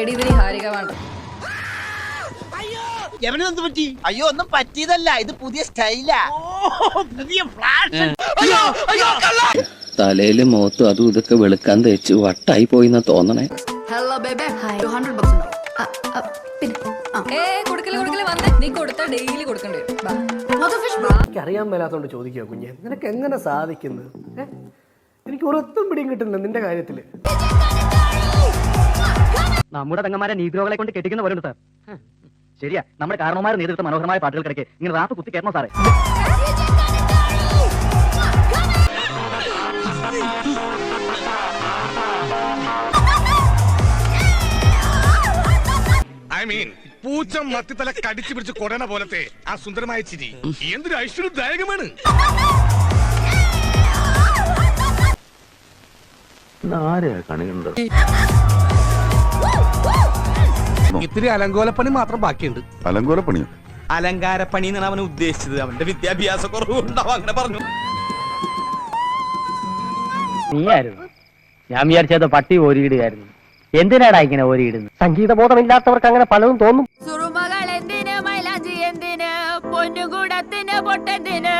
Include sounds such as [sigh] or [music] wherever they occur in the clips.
എടി ഇതിന് ഹാരിക വേണ്ട എവനെന്ത് പറ്റി? അയ്യോ ഒന്നും പറ്റിയതല്ല. ഇത് പുതിയ സ്റ്റൈലാ. പുതിയ ഫ്ലാഷ് തലയിൽ മുഖത്തും അതും ഇതൊക്കെ വെളുക്കാൻ തേച്ച് വട്ടായി പോയി എന്നാ തോന്നണേ hello baby hi hundred bucks ഉണ്ടാവും. ആ, ആ, പിന്നെ ആ. ഏ കൊടുക്കൽ കൊടുക്കൽ വന്നേ. നീ കൊടുത്താ ഡെയിലി കൊടുക്കണ്ടേ. എനിക്ക് അറിയാൻ മേലാത്തോണ്ട് ചോദിക്കുക കുഞ്ഞെ. നിനക്ക് എങ്ങനെ സാധിക്കുന്നു? ഏ? എനിക്ക് ഒരൊത്തും പിടിയും കിട്ടുന്നില്ല നിന്റെ കാര്യത്തിൽ. നമ്മുടെ തങ്ങന്മാരെ നീഗ്രോകളെ കൊണ്ട് കെട്ടിക്കുന്ന പോലെ സാർ. ശരിയാ നമ്മുടെ കാരണവന്മാർ നേതൃത്വ മനോഹരമായ പാട്ടുകൾക്കിടയ്ക്ക് ഇങ്ങനെ റാപ്പ് കുത്തി കയറണോ സാറേ? ഐ മീൻ പൂച്ച മത്തിത്തല കടിച്ചു പിടിച്ച് കൊടന പോലത്തെ ആ സുന്ദരമായ ചിരി. എന്തൊരു ഐശ്വര്യദായകമാണ് ഇത്തിരി അലങ്കോലപ്പണി മാത്രം ബാക്കിയുണ്ട്. അലങ്കോലപ്പണിയോ? അലങ്കാരപ്പണി എന്നാണ് അവൻ ഉദ്ദേശിച്ചത്. അവന്റെ വിദ്യാഭ്യാസ കുറവുണ്ടാവും അങ്ങനെ പറഞ്ഞു. നീയായിരുന്നു. ഞാൻ വിചാരിച്ചത് പട്ടി ഓരിയിടുകയായിരുന്നു. എന്തിനാടാ ഇങ്ങനെ ഓരിയിടുന്നത്? സംഗീതബോധമില്ലാത്തവർക്ക് അങ്ങനെ പലതും തോന്നും. സുറുമകൾ എന്തിന് മൈലാഞ്ചി എന്തിന് പൊന്നുകൂടത്തിന് പൊട്ടെന്തിന്?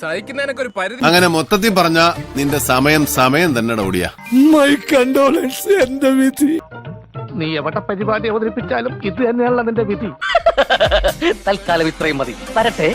സഹിക്കുന്നതിനൊക്കെ ഒരു പരിധി. അങ്ങനെ മൊത്തത്തിൽ പറഞ്ഞ നിന്റെ സമയം സമയം തന്നെ ഡൗടിയാ. മൈ കണ്ടോളൻസ് എന്റെ വിധി. നീ എവിടെ പരിപാടി അവതരിപ്പിച്ചാലും ഇത് തന്നെയാണല്ലോ നിന്റെ വിധി. [laughs] തൽക്കാലം ഇത്രയും മതി. വരട്ടെ.